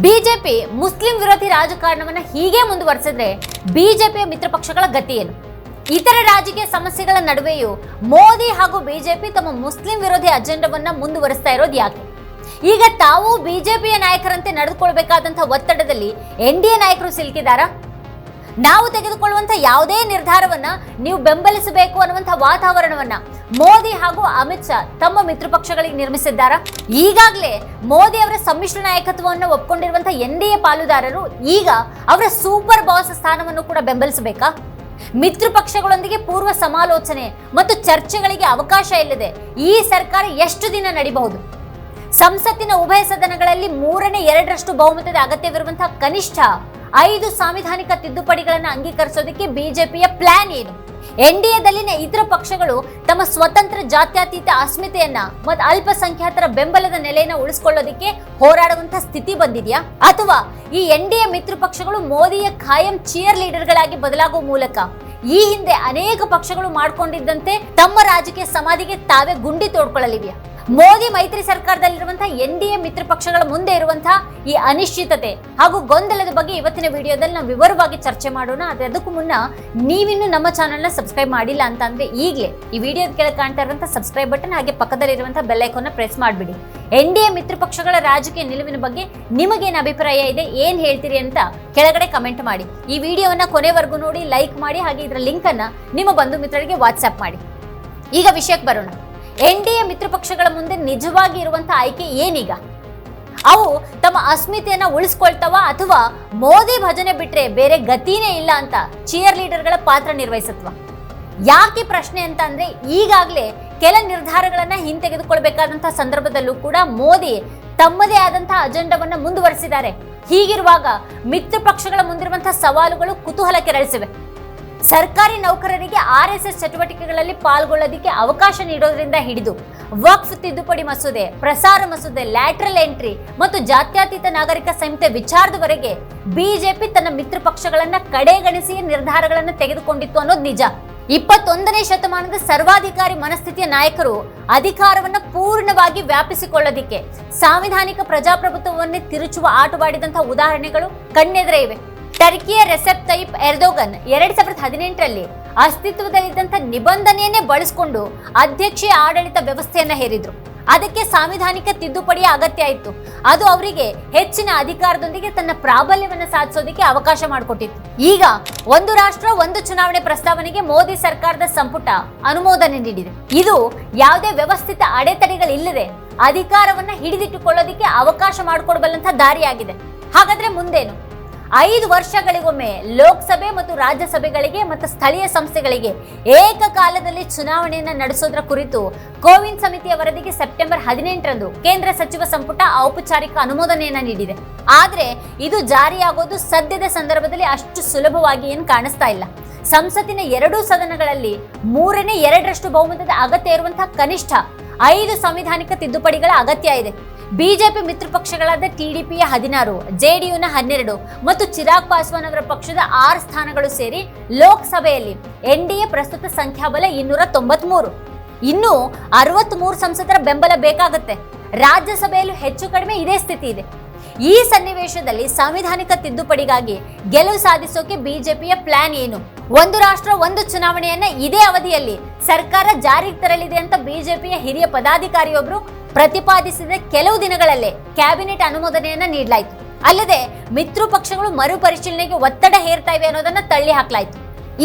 BJP Muslim ವಿರೋಧಿ ರಾಜಕಾರಣವನ್ನ ಹೀಗೆ ಮುಂದುವರೆಸಿದ್ರೆ ಬಿಜೆಪಿಯ ಮಿತ್ರ ಪಕ್ಷಗಳ ಗತಿ ಏನು? ಇತರ ರಾಜಕೀಯ ಸಮಸ್ಯೆಗಳ ನಡುವೆಯೂ ಮೋದಿ ಹಾಗೂ ಬಿಜೆಪಿ ತಮ್ಮ ಮುಸ್ಲಿಂ ವಿರೋಧಿ ಅಜೆಂಡವನ್ನ ಮುಂದುವರಿಸ್ತಾ ಇರೋದು ಯಾಕೆ? ಈಗ ತಾವು ಬಿಜೆಪಿಯ ನಾಯಕರಂತೆ ನಡೆದುಕೊಳ್ಬೇಕಾದಂತಹ ಒತ್ತಡದಲ್ಲಿ ಎನ್ ಡಿ ಎ ನಾಯಕರು ಸಿಲುಕಿದಾರಾ? ನಾವು ತೆಗೆದುಕೊಳ್ಳುವಂತ ಯಾವುದೇ ನಿರ್ಧಾರವನ್ನ ನೀವು ಬೆಂಬಲಿಸಬೇಕು ಅನ್ನುವಂಥ ವಾತಾವರಣವನ್ನ ಮೋದಿ ಹಾಗೂ ಅಮಿತ್ ಶಾ ತಮ್ಮ ಮಿತ್ರ ಪಕ್ಷಗಳಿಗೆ ಈಗಾಗ್ಲೇ ಈಗಾಗಲೇ ಮೋದಿ ಅವರ ಸಮ್ಮಿಶ್ರ ನಾಯಕತ್ವವನ್ನು ಒಪ್ಕೊಂಡಿರುವಂತಹ ಎನ್ ಪಾಲುದಾರರು ಈಗ ಅವರ ಸೂಪರ್ ಬಾಸ್ ಸ್ಥಾನವನ್ನು ಕೂಡ ಬೆಂಬಲಿಸಬೇಕಾ? ಮಿತ್ರ ಪಕ್ಷಗಳೊಂದಿಗೆ ಪೂರ್ವ ಸಮಾಲೋಚನೆ ಮತ್ತು ಚರ್ಚೆಗಳಿಗೆ ಅವಕಾಶ ಇಲ್ಲದೆ ಈ ಸರ್ಕಾರ ಎಷ್ಟು ದಿನ ನಡೀಬಹುದು? ಸಂಸತ್ತಿನ ಉಭಯ ಸದನಗಳಲ್ಲಿ ಮೂರನೇ ಎರಡರಷ್ಟು ಬಹುಮತದ ಅಗತ್ಯವಿರುವಂತಹ ಕನಿಷ್ಠ ಐದು ಸಾಂವಿಧಾನಿಕ ತಿದ್ದುಪಡಿಗಳನ್ನು ಅಂಗೀಕರಿಸೋದಕ್ಕೆ ಬಿಜೆಪಿಯ ಪ್ಲಾನ್ ಏನು? ಎನ್ಡಿಎದಲ್ಲಿನ ಇತರ ಪಕ್ಷಗಳು ತಮ್ಮ ಸ್ವತಂತ್ರ ಜಾತ್ಯತೀತ ಅಸ್ಮಿತೆಯನ್ನ ಮತ್ತು ಅಲ್ಪಸಂಖ್ಯಾತರ ಬೆಂಬಲದ ನೆಲೆಯನ್ನ ಉಳಿಸಿಕೊಳ್ಳೋದಕ್ಕೆ ಹೋರಾಡುವಂತ ಸ್ಥಿತಿ ಬಂದಿದೆಯಾ? ಅಥವಾ ಈ ಎನ್ ಡಿ ಎ ಮಿತ್ರ ಪಕ್ಷಗಳು ಮೋದಿಯ ಖಾಯಂ ಚಿಯರ್ ಲೀಡರ್ಗಳಾಗಿ ಬದಲಾಗುವ ಮೂಲಕ ಈ ಹಿಂದೆ ಅನೇಕ ಪಕ್ಷಗಳು ಮಾಡಿಕೊಂಡಿದ್ದಂತೆ ತಮ್ಮ ರಾಜಕೀಯ ಸಮಾಧಿಗೆ ತಾವೇ ಗುಂಡಿ ತೋಡ್ಕೊಳ್ಳಲಿವೆಯಾ? ಮೋದಿ ಮೈತ್ರಿ ಸರ್ಕಾರದಲ್ಲಿರುವಂತಹ ಎನ್ ಡಿ ಎ ಮಿತ್ರ ಪಕ್ಷಗಳ ಮುಂದೆ ಇರುವಂತಹ ಈ ಅನಿಶ್ಚಿತತೆ ಹಾಗೂ ಗೊಂದಲದ ಬಗ್ಗೆ ಇವತ್ತಿನ ವಿಡಿಯೋದಲ್ಲಿ ನಾವು ವಿವರವಾಗಿ ಚರ್ಚೆ ಮಾಡೋಣ. ಆದ್ರೆ ಅದಕ್ಕೂ ಮುನ್ನ ನೀವಿನ್ನು ನಮ್ಮ ಚಾನೆಲ್ನ ಸಬ್ಸ್ಕ್ರೈಬ್ ಮಾಡಿಲ್ಲ ಅಂತ ಅಂದ್ರೆ ಈಗಲೇ ಈ ವಿಡಿಯೋದ ಕೆಳಗೆ ಕಾಣ್ತಾ ಇರುವಂತಹ ಸಬ್ಸ್ಕ್ರೈಬ್ ಬಟನ್ ಹಾಗೆ ಪಕ್ಕದಲ್ಲಿರುವಂತಹ ಬೆಲ್ ಐಕಾನ್ನ ಪ್ರೆಸ್ ಮಾಡಿಬಿಡಿ. ಎನ್ ಡಿ ಎ ಮಿತ್ರ ಪಕ್ಷಗಳ ರಾಜಕೀಯ ನಿಲುವಿನ ಬಗ್ಗೆ ನಿಮಗೇನು ಅಭಿಪ್ರಾಯ ಇದೆ, ಏನ್ ಹೇಳ್ತೀರಿ ಅಂತ ಕೆಳಗಡೆ ಕಮೆಂಟ್ ಮಾಡಿ. ಈ ವಿಡಿಯೋವನ್ನು ಕೊನೆವರೆಗೂ ನೋಡಿ ಲೈಕ್ ಮಾಡಿ, ಹಾಗೆ ಇದರ ಲಿಂಕ್ ಅನ್ನ ನಿಮ್ಮ ಬಂಧು ಮಿತ್ರರಿಗೆ ವಾಟ್ಸ್ಆಪ್ ಮಾಡಿ. ಈಗ ವಿಷಯಕ್ಕೆ ಬರೋಣ. ಎನ್ ಡಿ ಎ ಮಿತ್ರ ಪಕ್ಷಗಳ ಮುಂದೆ ನಿಜವಾಗಿ ಇರುವಂತಹ ಆಯ್ಕೆ ಏನೀಗ? ಅವು ತಮ್ಮ ಅಸ್ಮಿತೆಯನ್ನ ಉಳಿಸ್ಕೊಳ್ತಾವ ಅಥವಾ ಮೋದಿ ಭಜನೆ ಬಿಟ್ರೆ ಬೇರೆ ಗತಿನೇ ಇಲ್ಲ ಅಂತ ಚಿಯರ್ ಲೀಡರ್ಗಳ ಪಾತ್ರ ನಿರ್ವಹಿಸತ್ವ? ಯಾಕೆ ಪ್ರಶ್ನೆ ಅಂತ ಅಂದ್ರೆ ಈಗಾಗಲೇ ಕೆಲ ನಿರ್ಧಾರಗಳನ್ನ ಹಿಂತೆಗೆದುಕೊಳ್ಬೇಕಾದಂತಹ ಸಂದರ್ಭದಲ್ಲೂ ಕೂಡ ಮೋದಿ ತಮ್ಮದೇ ಆದಂತಹ ಅಜೆಂಡವನ್ನ ಮುಂದುವರೆಸಿದ್ದಾರೆ. ಹೀಗಿರುವಾಗ ಮಿತ್ರ ಪಕ್ಷಗಳ ಮುಂದಿರುವಂತಹ ಸವಾಲುಗಳು ಕುತೂಹಲ ಕೆರಳಿಸಿವೆ. ಸರ್ಕಾರಿ ನೌಕರರಿಗೆ ಆರ್ ಎಸ್ ಎಸ್ ಚಟುವಟಿಕೆಗಳಲ್ಲಿ ಪಾಲ್ಗೊಳ್ಳೋದಿಕ್ಕೆ ಅವಕಾಶ ನೀಡೋದ್ರಿಂದ ಹಿಡಿದು ವಕ್ಫ್ ತಿದ್ದುಪಡಿ ಮಸೂದೆ, ಪ್ರಸಾರ ಮಸೂದೆ, ಲ್ಯಾಟ್ರಲ್ ಎಂಟ್ರಿ ಮತ್ತು ಜಾತ್ಯತೀತ ನಾಗರಿಕ ಸಂಹಿತೆ ವಿಚಾರದವರೆಗೆ ಬಿಜೆಪಿ ತನ್ನ ಮಿತ್ರ ಪಕ್ಷಗಳನ್ನ ಕಡೆಗಣಿಸಿ ನಿರ್ಧಾರಗಳನ್ನು ತೆಗೆದುಕೊಂಡಿತ್ತು ಅನ್ನೋದು ನಿಜ. ಇಪ್ಪತ್ತೊಂದನೇ ಶತಮಾನದ ಸರ್ವಾಧಿಕಾರಿ ಮನಸ್ಥಿತಿಯ ನಾಯಕರು ಅಧಿಕಾರವನ್ನ ಪೂರ್ಣವಾಗಿ ವ್ಯಾಪಿಸಿಕೊಳ್ಳೋದಿಕ್ಕೆ ಸಾಂವಿಧಾನಿಕ ಪ್ರಜಾಪ್ರಭುತ್ವವನ್ನೇ ತಿರುಚುವ ಆಟವಾಡಿದಂತಹ ಉದಾಹರಣೆಗಳು ಕಣ್ಣೆದುರೇ ಇವೆ. ಟರ್ಕಿಯ ರೆಸೆಪ್ ತೈಪ್ ಎರ್ದೋಗನ್ ಎರಡ್ ಸಾವಿರದ ಹದಿನೆಂಟರಲ್ಲಿ ಅಸ್ತಿತ್ವದಲ್ಲಿದ್ದಂಥ ನಿಬಂಧನೆಯನ್ನೇ ಬಳಸಿಕೊಂಡು ಅಧ್ಯಕ್ಷೀಯ ಆಡಳಿತ ವ್ಯವಸ್ಥೆಯನ್ನ ಹೇರಿದ್ರು. ಅದಕ್ಕೆ ಸಾಂವಿಧಾನಿಕ ತಿದ್ದುಪಡಿಯ ಅಗತ್ಯ ಇತ್ತು. ಅದು ಅವರಿಗೆ ಹೆಚ್ಚಿನ ಅಧಿಕಾರದೊಂದಿಗೆ ತನ್ನ ಪ್ರಾಬಲ್ಯವನ್ನು ಸಾಧಿಸೋದಕ್ಕೆ ಅವಕಾಶ ಮಾಡಿಕೊಟ್ಟಿತ್ತು. ಈಗ ಒಂದು ರಾಷ್ಟ್ರ, ಒಂದು ಚುನಾವಣೆ ಪ್ರಸ್ತಾವನೆಗೆ ಮೋದಿ ಸರ್ಕಾರದ ಸಂಪುಟ ಅನುಮೋದನೆ ನೀಡಿದೆ. ಇದು ಯಾವುದೇ ವ್ಯವಸ್ಥಿತ ಅಡೆತಡೆಗಳಿಲ್ಲದೆ ಅಧಿಕಾರವನ್ನ ಹಿಡಿದಿಟ್ಟುಕೊಳ್ಳೋದಿಕ್ಕೆ ಅವಕಾಶ ಮಾಡಿಕೊಡಬಲ್ಲಂತ ದಾರಿಯಾಗಿದೆ. ಹಾಗಾದ್ರೆ ಮುಂದೇನು? ಐದು ವರ್ಷಗಳಿಗೊಮ್ಮೆ ಲೋಕಸಭೆ ಮತ್ತು ರಾಜ್ಯಸಭೆಗಳಿಗೆ ಮತ್ತು ಸ್ಥಳೀಯ ಸಂಸ್ಥೆಗಳಿಗೆ ಏಕಕಾಲದಲ್ಲಿ ಚುನಾವಣೆಯನ್ನು ನಡೆಸೋದ್ರ ಕುರಿತು ಕೋವಿನ್ ಸಮಿತಿಯ ವರದಿಗೆ ಸೆಪ್ಟೆಂಬರ್ ಹದಿನೆಂಟರಂದು ಕೇಂದ್ರ ಸಚಿವ ಸಂಪುಟ ಔಪಚಾರಿಕ ಅನುಮೋದನೆಯನ್ನ ನೀಡಿದೆ. ಆದ್ರೆ ಇದು ಜಾರಿಯಾಗೋದು ಸದ್ಯದ ಸಂದರ್ಭದಲ್ಲಿ ಅಷ್ಟು ಸುಲಭವಾಗಿ ಏನು ಕಾಣಿಸ್ತಾ ಇಲ್ಲ. ಸಂಸತ್ತಿನ ಎರಡೂ ಸದನಗಳಲ್ಲಿ ಮೂರನೇ ಎರಡರಷ್ಟು ಬಹುಮತದ ಅಗತ್ಯ ಇರುವಂತಹ ಕನಿಷ್ಠ ಐದು ಸಂವಿಧಾನಿಕ ತಿದ್ದುಪಡಿಗಳ ಅಗತ್ಯ ಇದೆ. ಬಿಜೆಪಿ ಮಿತ್ರ ಪಕ್ಷಗಳಾದ ಟಿಡಿಪಿಯ ಹದಿನಾರು, ಜೆಡಿಯುನ ಹನ್ನೆರಡು ಮತ್ತು ಚಿರಾಗ್ ಪಾಸ್ವಾನ್ ಅವರ ಪಕ್ಷದ ಆರು ಸ್ಥಾನಗಳು ಸೇರಿ ಲೋಕಸಭೆಯಲ್ಲಿ ಎನ್ಡಿಎ ಪ್ರಸ್ತುತ ಸಂಖ್ಯಾಬಲ ಇನ್ನೂರ ತೊಂಬತ್ಮೂರು. ಇನ್ನು ಅರವತ್ಮೂರು ಸಂಸದರ ಬೆಂಬಲ ಬೇಕಾಗುತ್ತೆ. ರಾಜ್ಯಸಭೆಯಲ್ಲೂ ಹೆಚ್ಚು ಕಡಿಮೆ ಇದೇ ಸ್ಥಿತಿ ಇದೆ. ಈ ಸನ್ನಿವೇಶದಲ್ಲಿ ಸಾಂವಿಧಾನಿಕ ತಿದ್ದುಪಡಿಗಾಗಿ ಗೆಲುವು ಸಾಧಿಸೋಕೆ ಬಿಜೆಪಿಯ ಪ್ಲಾನ್ ಏನು? ಒಂದು ರಾಷ್ಟ್ರ, ಒಂದು ಚುನಾವಣೆಯನ್ನ ಇದೇ ಅವಧಿಯಲ್ಲಿ ಸರ್ಕಾರ ಜಾರಿಗೆ ತರಲಿದೆ ಅಂತ ಬಿಜೆಪಿಯ ಹಿರಿಯ ಪದಾಧಿಕಾರಿಯೊಬ್ಬರು ಪ್ರತಿಪಾದಿಸಿದ ಕೆಲವು ದಿನಗಳಲ್ಲೇ ಕ್ಯಾಬಿನೆಟ್ ಅನುಮೋದನೆಯನ್ನ ನೀಡಲಾಯಿತು. ಅಲ್ಲದೆ ಮಿತ್ರ ಪಕ್ಷಗಳು ಮರುಪರಿಶೀಲನೆಗೆ ಒತ್ತಡ ಹೇರ್ತಾ ಇವೆ ಅನ್ನೋದನ್ನ ತಳ್ಳಿ ಹಾಕಲಾಯಿತು.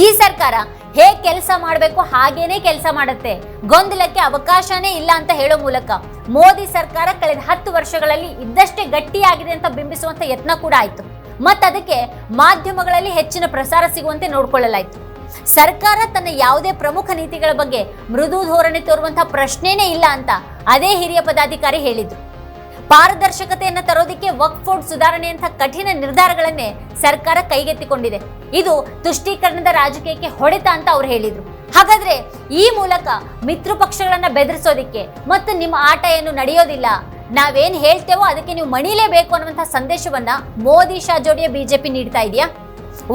ಈ ಸರ್ಕಾರ ಹೇಗೆ ಕೆಲಸ ಮಾಡಬೇಕು, ಹಾಗೇನೆ ಕೆಲಸ ಮಾಡುತ್ತೆ, ಗೊಂದಲಕ್ಕೆ ಅವಕಾಶನೇ ಇಲ್ಲ ಅಂತ ಹೇಳೋ ಮೂಲಕ ಮೋದಿ ಸರ್ಕಾರ ಕಳೆದ ಹತ್ತು ವರ್ಷಗಳಲ್ಲಿ ಇದ್ದಷ್ಟೇ ಗಟ್ಟಿಯಾಗಿದೆ ಅಂತ ಬಿಂಬಿಸುವಂತ ಯತ್ನ ಕೂಡ ಆಯ್ತು. ಮತ್ತದಕ್ಕೆ ಮಾಧ್ಯಮಗಳಲ್ಲಿ ಹೆಚ್ಚಿನ ಪ್ರಸಾರ ಸಿಗುವಂತೆ ನೋಡಿಕೊಳ್ಳಲಾಯಿತು. ಸರ್ಕಾರ ತನ್ನ ಯಾವುದೇ ಪ್ರಮುಖ ನೀತಿಗಳ ಬಗ್ಗೆ ಮೃದು ಧೋರಣೆ ತೋರುವಂತಹ ಪ್ರಶ್ನೆನೇ ಇಲ್ಲ ಅಂತ ಅದೇ ಹಿರಿಯ ಪದಾಧಿಕಾರಿ ಹೇಳಿದ್ರು ಪಾರದರ್ಶಕತೆಯನ್ನು ತರೋದಕ್ಕೆ ವಕ್ ಫೋರ್ಡ್ ಸುಧಾರಣೆಯಂಥ ಕಠಿಣ ನಿರ್ಧಾರಗಳನ್ನೇ ಸರ್ಕಾರ ಕೈಗೆತ್ತಿಕೊಂಡಿದೆ. ಇದು ತುಷ್ಟೀಕರಣದ ರಾಜಕೀಯಕ್ಕೆ ಹೊಡೆತ ಅಂತ ಅವ್ರು ಹೇಳಿದ್ರು. ಹಾಗಾದ್ರೆ ಈ ಮೂಲಕ ಮಿತ್ರ ಪಕ್ಷಗಳನ್ನ ಬೆದರಿಸೋದಿಕ್ಕೆ ಮತ್ತು ನಿಮ್ಮ ಆಟ ಏನು ನಡೆಯೋದಿಲ್ಲ ನಾವೇನ್ ಹೇಳ್ತೇವೋ ಅದಕ್ಕೆ ನೀವು ಮಣಿಲೇಬೇಕು ಅನ್ನುವಂಥ ಸಂದೇಶವನ್ನ ಮೋದಿ ಶಾ ಜೋಡಿಯ ಬಿಜೆಪಿ ನೀಡ್ತಾ ಇದೆಯಾ?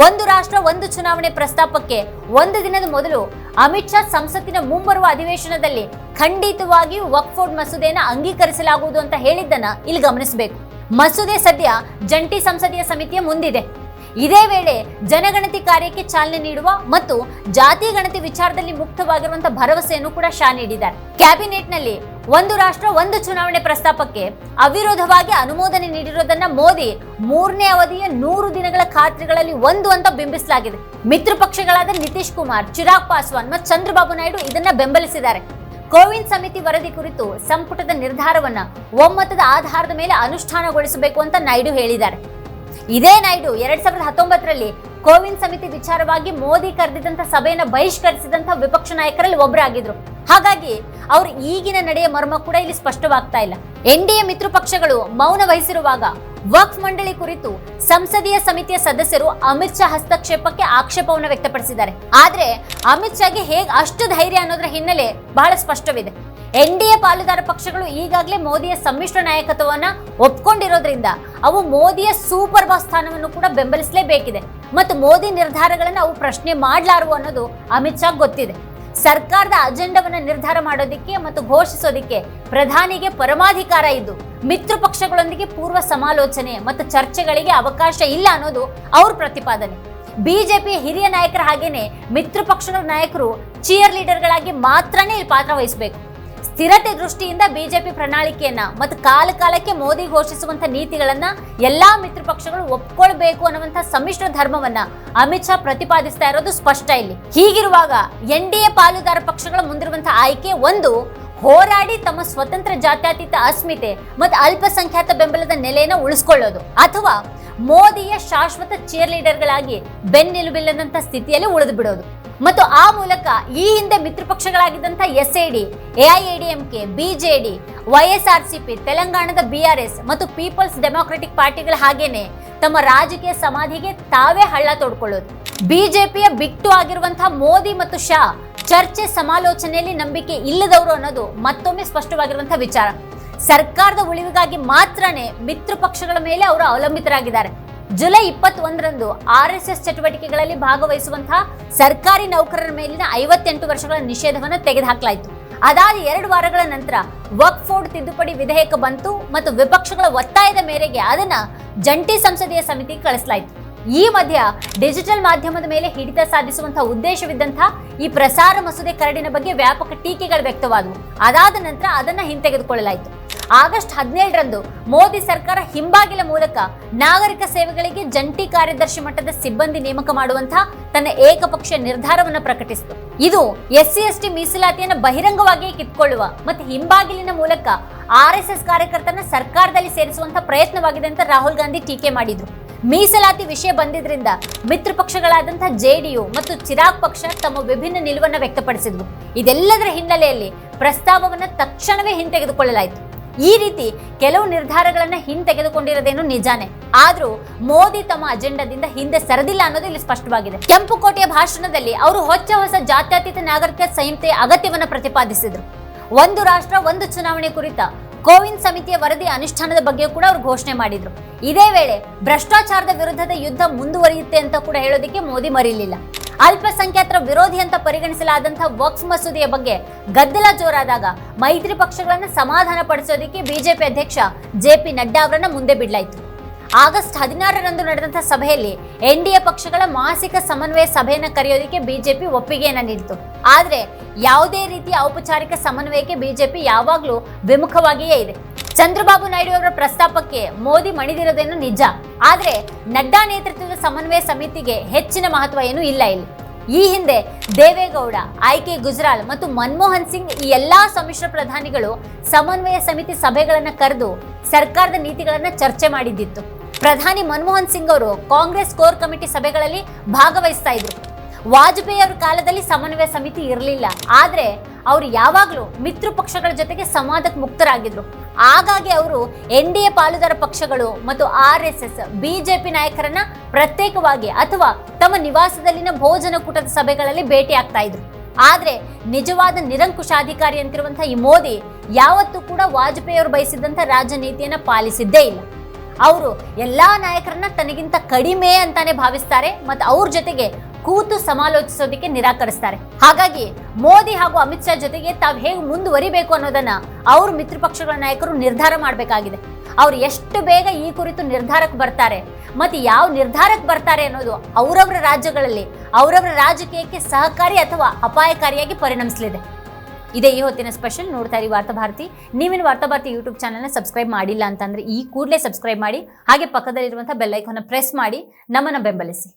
ಒಂದು ರಾಷ್ಟ್ರ, ಒಂದು ಚುನಾವಣೆ ಪ್ರಸ್ತಾಪಕ್ಕೆ ಒಂದು ದಿನದ ಮೊದಲು ಅಮಿತ್ ಶಾ ಸಂಸತ್ತಿನ ಮುಂಬರುವ ಅಧಿವೇಶನದಲ್ಲಿ ಖಂಡಿತವಾಗಿಯೂ ವಕ್ಫೋರ್ಡ್ ಮಸೂದೆಯನ್ನು ಅಂಗೀಕರಿಸಲಾಗುವುದು ಅಂತ ಹೇಳಿದ್ದನ್ನ ಇಲ್ಲಿ ಗಮನಿಸಬೇಕು. ಮಸೂದೆ ಸದ್ಯ ಜಂಟಿ ಸಂಸದೀಯ ಸಮಿತಿಯ ಮುಂದಿದೆ. ಇದೇ ವೇಳೆ ಜನಗಣತಿ ಕಾರ್ಯಕ್ಕೆ ಚಾಲನೆ ನೀಡುವ ಮತ್ತು ಜಾತಿ ಗಣತಿ ವಿಚಾರದಲ್ಲಿ ಮುಕ್ತವಾಗಿರುವಂತಹ ಭರವಸೆಯನ್ನು ಕೂಡ ಶಾ ನೀಡಿದ್ದಾರೆ. ಕ್ಯಾಬಿನೆಟ್ನಲ್ಲಿ ಒಂದು ರಾಷ್ಟ್ರ, ಒಂದು ಚುನಾವಣೆ ಪ್ರಸ್ತಾಪಕ್ಕೆ ಅವಿರೋಧವಾಗಿ ಅನುಮೋದನೆ ನೀಡಿರೋದನ್ನ ಮೋದಿ ಮೂರನೇ ಅವಧಿಯ ನೂರು ದಿನಗಳ ಖಾತ್ರಿಗಳಲ್ಲಿ ಒಂದು ಅಂತ ಬಿಂಬಿಸಲಾಗಿದೆ. ಮಿತ್ರ ಪಕ್ಷಗಳಾದ ನಿತೀಶ್ ಕುಮಾರ್, ಚಿರಾಗ್ ಪಾಸ್ವಾನ್ ಮತ್ತು ಚಂದ್ರಬಾಬು ನಾಯ್ಡು ಇದನ್ನ ಬೆಂಬಲಿಸಿದ್ದಾರೆ. ಕೋವಿಂದ್ ಸಮಿತಿ ವರದಿ ಕುರಿತು ಸಂಪುಟದ ನಿರ್ಧಾರವನ್ನ ಒಮ್ಮತದ ಆಧಾರದ ಮೇಲೆ ಅನುಷ್ಠಾನಗೊಳಿಸಬೇಕು ಅಂತ ನಾಯ್ಡು ಹೇಳಿದ್ದಾರೆ. ಇದೇ ನಾಯ್ಡು ಎರಡ್ ಸಾವಿರದ ಹತ್ತೊಂಬತ್ತರಲ್ಲಿ ಕೋವಿಂದ್ ಸಮಿತಿ ವಿಚಾರವಾಗಿ ಮೋದಿ ಕರೆದಿದ್ದಂಥ ಸಭೆಯನ್ನು ಬಹಿಷ್ಕರಿಸಿದಂಥ ವಿಪಕ್ಷ ನಾಯಕರಲ್ಲಿ ಒಬ್ಬರಾಗಿದ್ರು ಹಾಗಾಗಿ ಅವರು ಈಗಿನ ನಡೆಯ ಮರ್ಮ ಕೂಡ ಇಲ್ಲಿ ಸ್ಪಷ್ಟವಾಗ್ತಾ ಇಲ್ಲ. ಎನ್ ಡಿ ಎ ಮಿತ್ರ ಪಕ್ಷಗಳು ಮೌನ ವಹಿಸಿರುವಾಗ ವಕ್ಫ್ ಮಂಡಳಿ ಕುರಿತು ಸಂಸದೀಯ ಸಮಿತಿಯ ಸದಸ್ಯರು ಅಮಿತ್ ಶಾ ಹಸ್ತಕ್ಷೇಪಕ್ಕೆ ಆಕ್ಷೇಪವನ್ನು ವ್ಯಕ್ತಪಡಿಸಿದ್ದಾರೆ. ಆದ್ರೆ ಅಮಿತ್ ಶಾಗೆ ಹೇಗ್ ಅಷ್ಟು ಧೈರ್ಯ ಅನ್ನೋದ್ರ ಹಿನ್ನೆಲೆ ಬಹಳ ಸ್ಪಷ್ಟವಿದೆ. ಎನ್ ಡಿ ಎ ಪಾಲುದಾರ ಪಕ್ಷಗಳು ಈಗಾಗಲೇ ಮೋದಿಯ ಸಮ್ಮಿಶ್ರ ನಾಯಕತ್ವವನ್ನ ಒಪ್ಕೊಂಡಿರೋದ್ರಿಂದ ಅವು ಮೋದಿಯ ಸೂಪರ್ ಬಾಸ್ ಸ್ಥಾನವನ್ನು ಕೂಡ ಬೆಂಬಲಿಸಲೇಬೇಕಿದೆ. ಮತ್ತು ಮೋದಿ ನಿರ್ಧಾರಗಳನ್ನು ಅವು ಪ್ರಶ್ನೆ ಮಾಡಲಾರವು ಅನ್ನೋದು ಅಮಿತ್ ಶಾ ಗೊತ್ತಿದೆ. ಸರ್ಕಾರದ ಅಜೆಂಡಾವನ್ನು ನಿರ್ಧಾರ ಮಾಡೋದಿಕ್ಕೆ ಮತ್ತು ಘೋಷಿಸೋದಿಕ್ಕೆ ಪ್ರಧಾನಿಗೆ ಪರಮಾಧಿಕಾರ ಇದ್ದು, ಮಿತ್ರ ಪಕ್ಷಗಳೊಂದಿಗೆ ಪೂರ್ವ ಸಮಾಲೋಚನೆ ಮತ್ತು ಚರ್ಚೆಗಳಿಗೆ ಅವಕಾಶ ಇಲ್ಲ ಅನ್ನೋದು ಅವ್ರ ಪ್ರತಿಪಾದನೆ. ಬಿಜೆಪಿ ಹಿರಿಯ ನಾಯಕರ ಹಾಗೇನೆ ಮಿತ್ರ ಪಕ್ಷಗಳ ನಾಯಕರು ಚಿಯರ್ ಲೀಡರ್ಗಳಾಗಿ ಮಾತ್ರನೇ ಇಲ್ಲಿ ಪಾತ್ರ ವಹಿಸಬೇಕು. ಸ್ಥಿರತೆ ದೃಷ್ಟಿಯಿಂದ ಬಿಜೆಪಿ ಪ್ರಣಾಳಿಕೆಯನ್ನ ಮತ್ತು ಕಾಲ ಕಾಲಕ್ಕೆ ಮೋದಿ ಘೋಷಿಸುವಂತ ನೀತಿಗಳನ್ನ ಎಲ್ಲಾ ಮಿತ್ರ ಪಕ್ಷಗಳು ಒಪ್ಕೊಳ್ಬೇಕು ಅನ್ನುವಂತ ಸಮ್ಮಿಶ್ರ ಧರ್ಮವನ್ನ ಅಮಿತ್ ಶಾ ಪ್ರತಿಪಾದಿಸ್ತಾ ಇರೋದು ಸ್ಪಷ್ಟ ಇಲ್ಲಿ. ಹೀಗಿರುವಾಗ ಎನ್ ಡಿ ಎ ಪಾಲುದಾರ ಪಕ್ಷಗಳ ಮುಂದಿರುವಂತಹ ಆಯ್ಕೆ ಒಂದು, ಹೋರಾಡಿ ತಮ್ಮ ಸ್ವತಂತ್ರ ಜಾತ್ಯತೀತ ಅಸ್ಮಿತೆ ಮತ್ತು ಅಲ್ಪಸಂಖ್ಯಾತ ಬೆಂಬಲದ ನೆಲೆಯನ್ನು ಉಳಿಸ್ಕೊಳ್ಳೋದು. ಅಥವಾ ಮೋದಿಯ ಶಾಶ್ವತ ಚೇರ್ ಲೀಡರ್ಗಳಾಗಿ ಬೆನ್ನೆಲುಬಿಲ್ಲದಂತ ಸ್ಥಿತಿಯಲ್ಲಿ ಉಳಿದು ಬಿಡೋದು. ಮತ್ತು ಆ ಮೂಲಕ ಈ ಹಿಂದೆ ಮಿತ್ರ ಪಕ್ಷಗಳಾಗಿದ್ದಂಥ S A D AIADMK, BJD, YSRCP, ತೆಲಂಗಾಣದ ಬಿಆರ್ಎಸ್ ಮತ್ತು ಪೀಪಲ್ಸ್ ಡೆಮೊಕ್ರೆಟಿಕ್ ಪಾರ್ಟಿಗಳ ಹಾಗೇನೆ ತಮ್ಮ ರಾಜಕೀಯ ಸಮಾಧಿಗೆ ತಾವೇ ಹಳ್ಳ ತೋಡ್ಕೊಳ್ಳೋದು. ಬಿಜೆಪಿಯ ಬಿಟ್ಟು ಆಗಿರುವಂತಹ ಮೋದಿ ಮತ್ತು ಶಾ ಚರ್ಚೆ ಸಮಾಲೋಚನೆಯಲ್ಲಿ ನಂಬಿಕೆ ಇಲ್ಲದವರು ಅನ್ನೋದು ಮತ್ತೊಮ್ಮೆ ಸ್ಪಷ್ಟವಾಗಿರುವಂತಹ ವಿಚಾರ. ಸರ್ಕಾರದ ಉಳಿವಿಗಾಗಿ ಮಾತ್ರನೇ ಮಿತ್ರ ಪಕ್ಷಗಳ ಮೇಲೆ ಅವರು ಅವಲಂಬಿತರಾಗಿದ್ದಾರೆ. ಜುಲೈ ಇಪ್ಪತ್ತೊಂದರಂದು ಆರ್ ಎಸ್ ಎಸ್ ಚಟುವಟಿಕೆಗಳಲ್ಲಿ ಭಾಗವಹಿಸುವಂತಹ ಸರ್ಕಾರಿ ನೌಕರರ ಮೇಲಿನ ಐವತ್ತೆಂಟು ವರ್ಷಗಳ ನಿಷೇಧವನ್ನು ತೆಗೆದುಹಾಕಲಾಯಿತು. ಅದಾದ ಎರಡು ವಾರಗಳ ನಂತರ ವರ್ಕ್ ಫೋರ್ಡ್ ತಿದ್ದುಪಡಿ ವಿಧೇಯಕ ಬಂತು ಮತ್ತು ವಿಪಕ್ಷಗಳ ಒತ್ತಾಯದ ಮೇರೆಗೆ ಅದನ್ನು ಜಂಟಿ ಸಂಸದೀಯ ಸಮಿತಿಗೆ ಕಳಿಸಲಾಯಿತು. ಈ ಮಧ್ಯ ಡಿಜಿಟಲ್ ಮಾಧ್ಯಮದ ಮೇಲೆ ಹಿಡಿತ ಸಾಧಿಸುವಂತಹ ಉದ್ದೇಶವಿದ್ದಂತಹ ಈ ಪ್ರಸಾರ ಮಸೂದೆ ಕರಡಿನ ಬಗ್ಗೆ ವ್ಯಾಪಕ ಟೀಕೆಗಳು ವ್ಯಕ್ತವಾದವು. ಅದಾದ ನಂತರ ಅದನ್ನು ಹಿಂತೆಗೆದುಕೊಳ್ಳಲಾಯಿತು. ಆಗಸ್ಟ್ ಹದಿನೇಳರಂದು ಮೋದಿ ಸರ್ಕಾರ ಹಿಂಬಾಗಿಲ ಮೂಲಕ ನಾಗರಿಕ ಸೇವೆಗಳಿಗೆ ಜಂಟಿ ಕಾರ್ಯದರ್ಶಿ ಮಟ್ಟದ ಸಿಬ್ಬಂದಿ ನೇಮಕ ಮಾಡುವಂತಹ ತನ್ನ ಏಕಪಕ್ಷ ನಿರ್ಧಾರವನ್ನು ಪ್ರಕಟಿಸಿತು. ಇದು ಎಸ್ಸಿ ಎಸ್ಟಿ ಮೀಸಲಾತಿಯನ್ನು ಬಹಿರಂಗವಾಗಿಯೇ ಕಿತ್ಕೊಳ್ಳುವ ಮತ್ತು ಹಿಂಬಾಗಿಲಿನ ಮೂಲಕ ಆರ್ ಎಸ್ ಎಸ್ ಕಾರ್ಯಕರ್ತನ ಸರ್ಕಾರದಲ್ಲಿ ಸೇರಿಸುವಂತಹ ಪ್ರಯತ್ನವಾಗಿದೆ ಅಂತ ರಾಹುಲ್ ಗಾಂಧಿ ಟೀಕೆ ಮಾಡಿದ್ರು. ಮೀಸಲಾತಿ ವಿಷಯ ಬಂದಿದ್ರಿಂದ ಮಿತ್ರ ಪಕ್ಷಗಳಾದಂತಹ ಜೆಡಿಯು ಮತ್ತು ಚಿರಾಗ್ ಪಕ್ಷ ತಮ್ಮ ವಿಭಿನ್ನ ನಿಲುವನ್ನು ವ್ಯಕ್ತಪಡಿಸಿದ್ವು ಇದೆಲ್ಲದರ ಹಿನ್ನೆಲೆಯಲ್ಲಿ ಪ್ರಸ್ತಾವವನ್ನು ತಕ್ಷಣವೇ ಹಿಂತೆಗೆದುಕೊಳ್ಳಲಾಯಿತು. ಈ ರೀತಿ ಕೆಲವು ನಿರ್ಧಾರಗಳನ್ನ ಹಿಂತೆಗೆದುಕೊಂಡಿರೋದೇನು ನಿಜಾನೇ. ಆದ್ರೂ ಮೋದಿ ತಮ್ಮ ಅಜೆಂಡಾದಿಂದ ಹಿಂದೆ ಸರದಿಲ್ಲ ಅನ್ನೋದು ಇಲ್ಲಿ ಸ್ಪಷ್ಟವಾಗಿದೆ. ಕೆಂಪುಕೋಟೆಯ ಭಾಷಣದಲ್ಲಿ ಅವರು ಹೊಚ್ಚ ಹೊಸ ಜಾತ್ಯತೀತ ನಾಗರಿಕ ಸಂಹಿತೆಯ ಅಗತ್ಯವನ್ನು ಪ್ರತಿಪಾದಿಸಿದ್ರು. ಒಂದು ರಾಷ್ಟ್ರ, ಒಂದು ಚುನಾವಣೆ ಕುರಿತ ಕೋವಿಂದ್ ಸಮಿತಿಯ ವರದಿ ಅನುಷ್ಠಾನದ ಬಗ್ಗೆ ಕೂಡ ಅವರು ಘೋಷಣೆ ಮಾಡಿದ್ರು. ಇದೇ ವೇಳೆ ಭ್ರಷ್ಟಾಚಾರದ ವಿರುದ್ಧದ ಯುದ್ಧ ಮುಂದುವರಿಯುತ್ತೆ ಅಂತ ಕೂಡ ಹೇಳೋದಕ್ಕೆ ಮೋದಿ ಮರೀಲಿಲ್ಲ. ಅಲ್ಪಸಂಖ್ಯಾತರ ವಿರೋಧಿ ಅಂತ ಪರಿಗಣಿಸಲಾದಂತಹ ವಕ್ಸ್ ಮಸೂದೆಯ ಬಗ್ಗೆ ಗದ್ದಲ ಜೋರಾದಾಗ ಮೈತ್ರಿ ಪಕ್ಷಗಳನ್ನು ಸಮಾಧಾನ ಪಡಿಸೋದಕ್ಕೆ ಬಿಜೆಪಿ ಅಧ್ಯಕ್ಷ ಜೆ ಪಿ ನಡ್ಡಾ ಅವರನ್ನ ಮುಂದೆ ಬಿಡಲಾಯಿತು. ಆಗಸ್ಟ್ ಹದಿನಾರರಂದು ನಡೆದಂತಹ ಸಭೆಯಲ್ಲಿ ಎನ್ ಪಕ್ಷಗಳ ಮಾಸಿಕ ಸಮನ್ವಯ ಸಭೆಯನ್ನು ಕರೆಯೋದಕ್ಕೆ ಬಿಜೆಪಿ ಒಪ್ಪಿಗೆಯನ್ನ ನೀಡಿತು. ಆದ್ರೆ ಯಾವುದೇ ರೀತಿಯ ಔಪಚಾರಿಕ ಸಮನ್ವಯಕ್ಕೆ ಬಿಜೆಪಿ ಯಾವಾಗಲೂ ವಿಮುಖವಾಗಿಯೇ ಇದೆ. ಚಂದ್ರಬಾಬು ನಾಯ್ಡು ಅವರ ಪ್ರಸ್ತಾಪಕ್ಕೆ ಮೋದಿ ಮಣಿದಿರೋದೇನು ನಿಜ? ಆದ್ರೆ ನಡ್ಡಾ ನೇತೃತ್ವದ ಸಮನ್ವಯ ಸಮಿತಿಗೆ ಹೆಚ್ಚಿನ ಮಹತ್ವ ಏನು ಇಲ್ಲ ಇಲ್ಲಿ. ಈ ಹಿಂದೆ ದೇವೇಗೌಡ ಆಯ್ಕೆ ಗುಜರಾಲ್ ಮತ್ತು ಮನಮೋಹನ್ ಸಿಂಗ್ ಈ ಎಲ್ಲಾ ಸಮ್ಮಿಶ್ರ ಪ್ರಧಾನಿಗಳು ಸಮನ್ವಯ ಸಮಿತಿ ಸಭೆಗಳನ್ನ ಕರೆದು ಸರ್ಕಾರದ ನೀತಿಗಳನ್ನ ಚರ್ಚೆ ಮಾಡಿದ್ದಿತ್ತು. ಪ್ರಧಾನಿ ಮನಮೋಹನ್ ಸಿಂಗ್ ಅವರು ಕಾಂಗ್ರೆಸ್ ಕೋರ್ ಕಮಿಟಿ ಸಭೆಗಳಲ್ಲಿ ಭಾಗವಹಿಸ್ತಾ ಇದ್ರು. ವಾಜಪೇಯಿ ಅವರ ಕಾಲದಲ್ಲಿ ಸಮನ್ವಯ ಸಮಿತಿ ಇರಲಿಲ್ಲ. ಆದ್ರೆ ಅವರು ಯಾವಾಗಲೂ ಮಿತ್ರ ಪಕ್ಷಗಳ ಜೊತೆಗೆ ಸಂವಾದಕ್ಕೆ ಮುಕ್ತರಾಗಿದ್ರು. ಹಾಗಾಗಿ ಅವರು ಎನ್ ಡಿ ಎ ಪಾಲುದಾರ ಪಕ್ಷಗಳು ಮತ್ತು ಆರ್ ಎಸ್ ಎಸ್ ಬಿಜೆಪಿ ನಾಯಕರನ್ನ ಪ್ರತ್ಯೇಕವಾಗಿ ಅಥವಾ ತಮ್ಮ ನಿವಾಸದಲ್ಲಿನ ಭೋಜನಕೂಟದ ಸಭೆಗಳಲ್ಲಿ ಭೇಟಿ ಆಗ್ತಾ ಇದ್ರು. ಆದ್ರೆ ನಿಜವಾದ ನಿರಂಕುಶಾಧಿಕಾರಿ ಅಂತಿರುವಂತಹ ಈ ಮೋದಿ ಯಾವತ್ತೂ ಕೂಡ ವಾಜಪೇಯಿ ಅವರು ಬಯಸಿದಂತ ರಾಜನೀತಿಯನ್ನ ಪಾಲಿಸಿದ್ದೇ ಇಲ್ಲ. ಅವರು ಎಲ್ಲಾ ನಾಯಕರನ್ನ ತನಗಿಂತ ಕಡಿಮೆ ಅಂತಾನೆ ಭಾವಿಸ್ತಾರೆ, ಮತ್ತು ಅವ್ರ ಜೊತೆಗೆ ಕೂತು ಸಮಾಲೋಚಿಸೋದಕ್ಕೆ ನಿರಾಕರಿಸ್ತಾರೆ. ಹಾಗಾಗಿ ಮೋದಿ ಹಾಗೂ ಅಮಿತ್ ಶಾ ಜೊತೆಗೆ ತಾವು ಹೇಗೆ ಮುಂದುವರಿಬೇಕು ಅನ್ನೋದನ್ನ ಅವ್ರ ಮಿತ್ರ ಪಕ್ಷಗಳ ನಾಯಕರು ನಿರ್ಧಾರ ಮಾಡಬೇಕಾಗಿದೆ. ಅವ್ರು ಎಷ್ಟು ಬೇಗ ಈ ಕುರಿತು ನಿರ್ಧಾರಕ್ಕೆ ಬರ್ತಾರೆ, ಮತ್ತು ಯಾವ ನಿರ್ಧಾರಕ್ಕೆ ಬರ್ತಾರೆ ಅನ್ನೋದು ಅವರವರ ರಾಜ್ಯಗಳಲ್ಲಿ, ಅವರವರ ರಾಜಕೀಯಕ್ಕೆ ಸಹಕಾರಿ ಅಥವಾ ಅಪಾಯಕಾರಿಯಾಗಿ ಪರಿಣಮಿಸಲಿದೆ. ಇದೇ ಈ ಹೊತ್ತಿನ ಸ್ಪೆಷಲ್ ನೋಡ್ತಾ ಇರಿ ವಾರ್ತಾಭಾರತಿ ನೀವಿನ ವಾರ್ತಾಭಾರತಿ ಯೂಟ್ಯೂಬ್ ಚಾನಲ್ನ ಸಬ್ಸ್ಕ್ರೈಬ್ ಮಾಡಿಲ್ಲ ಅಂತಂದ್ರೆ ಈ ಕೂಡಲೇ ಸಬ್ಸ್ಕ್ರೈಬ್ ಮಾಡಿ, ಹಾಗೆ ಪಕ್ಕದಲ್ಲಿರುವಂಥ ಬೆಲ್ಲೈಕನ್ನ ಪ್ರೆಸ್ ಮಾಡಿ, ನಮ್ಮನ್ನು ಬೆಂಬಲಿಸಿ.